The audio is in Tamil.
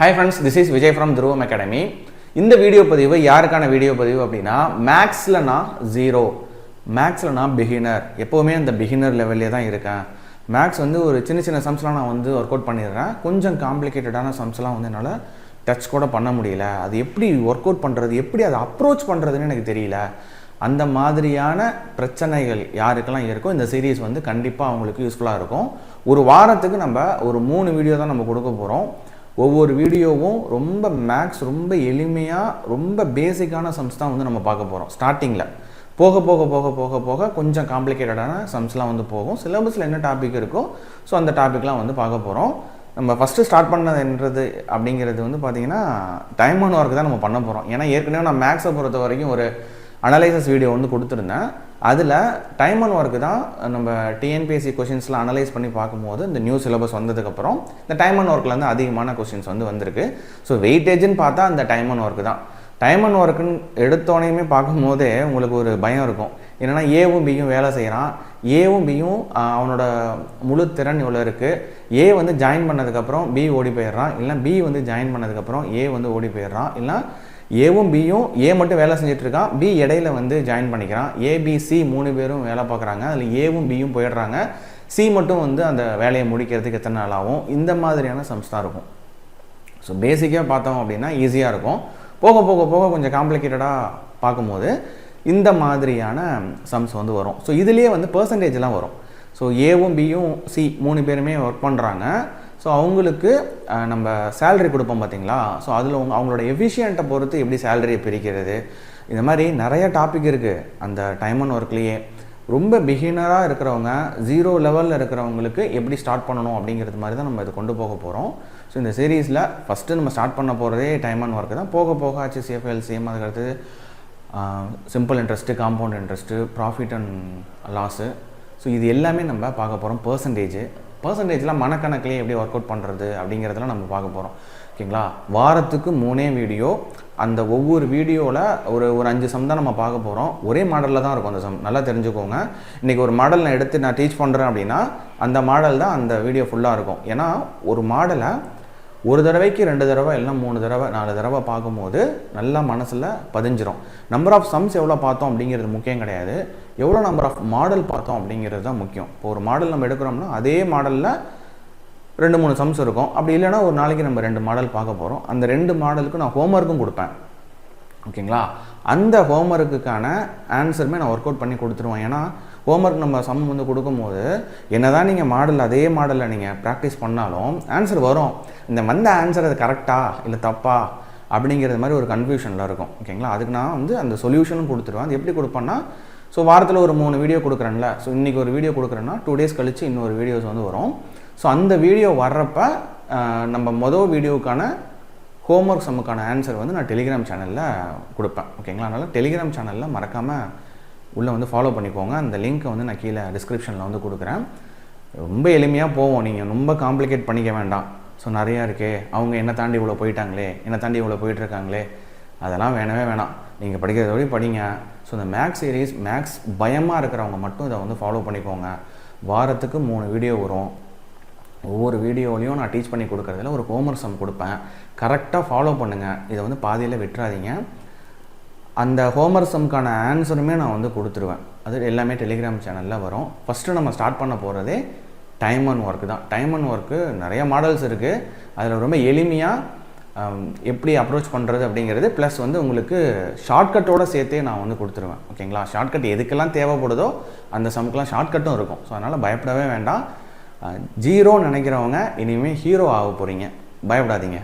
Hi friends this is Vijay from Dhruvam academy இந்த வீடியோ பதிவு யாருக்கான வீடியோ பதிவு அப்படின்னா மேக்ஸில் நான் ஜீரோ மேக்ஸில் நான் பிகினர் எப்போவுமே அந்த பிகினர் லெவல்லே தான் இருக்கேன். மேக்ஸ் வந்து ஒரு சின்ன சின்ன சம்ஸ்லாம் நான் வந்து ஒர்க் அவுட் பண்ணிடுறேன். கொஞ்சம் காம்ப்ளிகேட்டடான சம்ஸ்லாம் வந்து என்னால் டச் கூட பண்ண முடியல. அது எப்படி ஒர்க் அவுட் பண்ணுறது எப்படி அதை அப்ரோச் பண்ணுறதுன்னு எனக்கு தெரியல. அந்த மாதிரியான பிரச்சனைகள் யாருக்கெல்லாம் இருக்கோ இந்த சீரீஸ் வந்து கண்டிப்பாக அவங்களுக்கு யூஸ்ஃபுல்லாக இருக்கும். ஒரு வாரத்துக்கு நம்ம ஒரு மூணு வீடியோ தான் நம்ம கொடுக்க போகிறோம் ஒவ்வொரு வீடியோவும் ரொம்ப மேக்ஸ் ரொம்ப எளிமையாக ரொம்ப பேசிக்கான சம்ஸ் தான் வந்து நம்ம பார்க்க போகிறோம் ஸ்டார்டிங்கில் போக போக போக போக போக கொஞ்சம் காம்ப்ளிகேட்டடான சம்ஸ்லாம் வந்து போகும். சிலபஸில் என்ன டாபிக் இருக்கோ ஸோ அந்த டாபிக்லாம் வந்து பார்க்க போகிறோம் நம்ம ஃபஸ்ட்டு ஸ்டார்ட் பண்ணதுன்றது அப்படிங்கிறது வந்து பார்த்திங்கன்னா டைம் ஒன் ஒர்க் தான் நம்ம பண்ண போகிறோம் ஏன்னா ஏற்கனவே நான் மேக்ஸை பொறுத்த வரைக்கும் ஒரு அனலைசஸ் வீடியோ வந்து கொடுத்துருந்தேன். அதில் டைம் அண்ட் ஒர்க்கு தான் நம்ம டிஎன்பிஎஸ்சி கொஷின்ஸ்லாம் அனலைஸ் பண்ணி பார்க்கும்போது இந்த நியூ சிலபஸ் வந்ததுக்கப்புறம் இந்த டைம் அண்ட் ஒர்க்கில் வந்து அதிகமான கொஷின்ஸ் வந்து வந்திருக்கு. ஸோ வெயிட்டேஜ்னு பார்த்தா அந்த டைம் அண்ட் ஒர்க்கு தான். டைம் அண்ட் ஒர்க்குன்னு எடுத்தோடனையுமே பார்க்கும்போதே உங்களுக்கு ஒரு பயம் இருக்கும். என்னென்னா ஏவும் பியும் வேலை செய்கிறான் ஏவும் பியும் அவனோட முழு திறன் இவ்வளோ இருக்குது ஏ வந்து ஜாயின் பண்ணதுக்கப்புறம் பி ஓடி போயிடுறான். இல்லை பி வந்து ஜாயின் பண்ணதுக்கப்புறம் ஏ வந்து ஓடி போயிடுறான். இல்லை ஏவும் பியும் ஏ மட்டும் வேலை செஞ்சுட்டு இருக்கான் பி இடையில வந்து ஜாயின் பண்ணிக்கிறான். ஏபிசி மூணு பேரும் வேலை பார்க்குறாங்க. அதில் ஏவும் பியும் போயிடுறாங்க. சி மட்டும் வந்து அந்த வேலையை முடிக்கிறதுக்கு எத்தனை நாள் ஆகும்? இந்த மாதிரியான சம்ஸ் தான் இருக்கும். ஸோ பேசிக்காக பார்த்தோம் அப்படின்னா ஈஸியாக இருக்கும். போக போக போக கொஞ்சம் காம்ப்ளிகேட்டடாக பார்க்கும்போது இந்த மாதிரியான சம்ஸ் வந்து வரும். ஸோ இதுலேயே வந்து பர்சன்டேஜ்லாம் வரும். ஸோ ஏவும் பியும் சி மூணு பேருமே ஒர்க் பண்ணுறாங்க ஸோ அவங்களுக்கு நம்ம சேல்ரி கொடுப்போம் பார்த்தீங்களா ஸோ அதில் உங்க அவங்களோட எஃபிஷியண்ட்டை பொறுத்து எப்படி சேலரியை பிரிக்கிறது? இந்த மாதிரி நிறைய டாபிக் இருக்குது அந்த டைம் அண்ட் ஒர்க்லேயே ரொம்ப பிகினராக இருக்கிறவங்க ஜீரோ லெவலில் இருக்கிறவங்களுக்கு எப்படி ஸ்டார்ட் பண்ணணும் அப்படிங்கிறது மாதிரி தான் நம்ம இது கொண்டு போக போகிறோம் ஸோ இந்த சீரீஸில் ஃபஸ்ட்டு நம்ம ஸ்டார்ட் பண்ண போகிறதே டைம் அண்ட் ஒர்க்கு தான். போக போக ஆச்சு சிஎஃப்எல் சிஎம் அதுக்கடுத்து simple interest compound interest profit and loss so இது எல்லாமே நம்ம பார்க்க போகிறோம் பர்சன்டேஜ் பர்சன்டேஜ்லாம் மனக்கணக்கிலே எப்படி ஒர்க் அவுட் பண்ணுறது அப்படிங்கிறதெல்லாம் நம்ம பார்க்க போகிறோம் ஓகேங்களா? வாரத்துக்கு மூணே வீடியோ. அந்த ஒவ்வொரு வீடியோவில் ஒரு ஒரு அஞ்சு சம் தான் நம்ம பார்க்க போகிறோம் ஒரே மாடலில் தான் இருக்கும் அந்த சம். நல்லா தெரிஞ்சுக்கோங்க. இன்றைக்கி ஒரு மாடல் நான் எடுத்து நான் டீச் பண்ணுறேன் அப்படின்னா அந்த மாடல் தான் அந்த வீடியோ ஃபுல்லாக இருக்கும். ஏன்னா ஒரு மாடலை ஒரு தடவைக்கு ரெண்டு தடவை இல்லை மூணு தடவை நாலு தடவை பார்க்கும்போது நல்லா மனசில் பதிஞ்சிரும். நம்பர் ஆஃப் சம்ஸ் எவ்வளோ பார்த்தோம் அப்படிங்கிறது முக்கியம் கிடையாது. எவ்வளோ நம்பர் ஆஃப் மாடல் பார்த்தோம் அப்படிங்கிறது தான் முக்கியம். இப்போ ஒரு மாடல் நம்ம எடுக்கிறோம்னா அதே மாடலில் ரெண்டு மூணு சம்ஸ் இருக்கும். அப்படி இல்லைன்னா ஒரு நாளைக்கு நம்ம ரெண்டு மாடல் பார்க்க போகிறோம் அந்த ரெண்டு மாடலுக்கு நான் ஹோம்ஒர்க்கும் கொடுப்பேன். ஓகேங்களா? அந்த ஹோம்ஒர்க்குக்கான ஆன்சருமே நான் ஒர்க் அவுட் பண்ணி கொடுத்துருவேன். ஏன்னா ஹோம்ஒர்க் நம்ம சம் வந்து கொடுக்கும்போது என்னதான் நீங்கள் மாடல் அதே மாடலில் நீங்கள் ப்ராக்டிஸ் பண்ணாலும் ஆன்சர் வரும். இந்த வந்த ஆன்சர் அது கரெக்டா இல்லை தப்பா அப்படிங்கிறது மாதிரி ஒரு கன்ஃபியூஷனில் இருக்கும். ஓகேங்களா அதுக்கு நான் வந்து அந்த சொல்யூஷனும் கொடுத்துருவேன். அது எப்படி கொடுப்பேன்னா ஸோ வாரத்தில் ஒரு மூணு வீடியோ கொடுக்குறேன்ல. ஸோ இன்றைக்கி ஒரு வீடியோ கொடுக்குறேன்னா டூ டேஸ் கழித்து இன்னொரு வீடியோஸ் வந்து வரும். ஸோ அந்த வீடியோ வர்றப்ப நம்ம மொதல் வீடியோவுக்கான ஹோம்ஒர்க் சம்முக்கான ஆன்சர் வந்து நான் டெலிகிராம் சேனலில் கொடுப்பேன். ஓகேங்களா அதனால் டெலிகிராம் சேனலில் மறக்காமல் உள்ளே வந்து ஃபாலோ பண்ணிக்கோங்க. அந்த லிங்க்கை வந்து நான் கீழே டிஸ்கிரிப்ஷனில் வந்து கொடுக்குறேன். ரொம்ப எளிமையாக போவோம் நீங்கள் ரொம்ப காம்ப்ளிகேட் பண்ணிக்க வேண்டாம். ஸோ நிறையா இருக்கே. அவங்க என்ன தாண்டி இவ்வளோ போயிட்டாங்களே? என்ன தாண்டி இவ்வளோ போயிட்டுருக்காங்களே? அதெல்லாம் வேணவே வேணாம். நீங்கள் படிக்கிறத வழி படிங்க. ஸோ இந்த மேக்ஸ் சீரீஸ் மேக்ஸ் பயமாக இருக்கிறவங்க மட்டும் இதை வந்து ஃபாலோ பண்ணிக்கோங்க. வாரத்துக்கு மூணு வீடியோ வரும். ஒவ்வொரு வீடியோலையும் நான் டீச் பண்ணி கொடுக்குறதுல ஒரு ஹோம்ஒர்க் சம் கொடுப்பேன். கரெக்டாக ஃபாலோ பண்ணுங்கள் இதை வந்து பாதியில் விட்டுறாதீங்க. அந்த ஹோமர் சம்க்கான ஆன்சருமே நான் வந்து கொடுத்துருவேன். அது எல்லாமே டெலிகிராம் சேனலில் வரும். ஃபஸ்ட்டு நம்ம ஸ்டார்ட் பண்ண போகிறதே டைம் அண்ட் ஒர்க்கு தான். டைம் அண்ட் ஒர்க்கு நிறைய மாடல்ஸ் இருக்குது அதில் ரொம்ப எளிமையாக எப்படி அப்ரோச் பண்ணுறது அப்படிங்கிறது ப்ளஸ் வந்து உங்களுக்கு ஷார்ட்கட்டோடு சேர்த்தே நான் வந்து கொடுத்துருவேன். ஓகேங்களா ஷார்ட்கட் எதுக்கெல்லாம் தேவைப்படுதோ அந்த சம்க்கெலாம் ஷார்ட்கட்டும் இருக்கும். ஸோ அதனால் பயப்படவே வேண்டாம். ஜீரோன்னு நினைக்கிறவங்க இனிமேல் ஹீரோ ஆக போகிறீங்க பயப்படாதீங்க.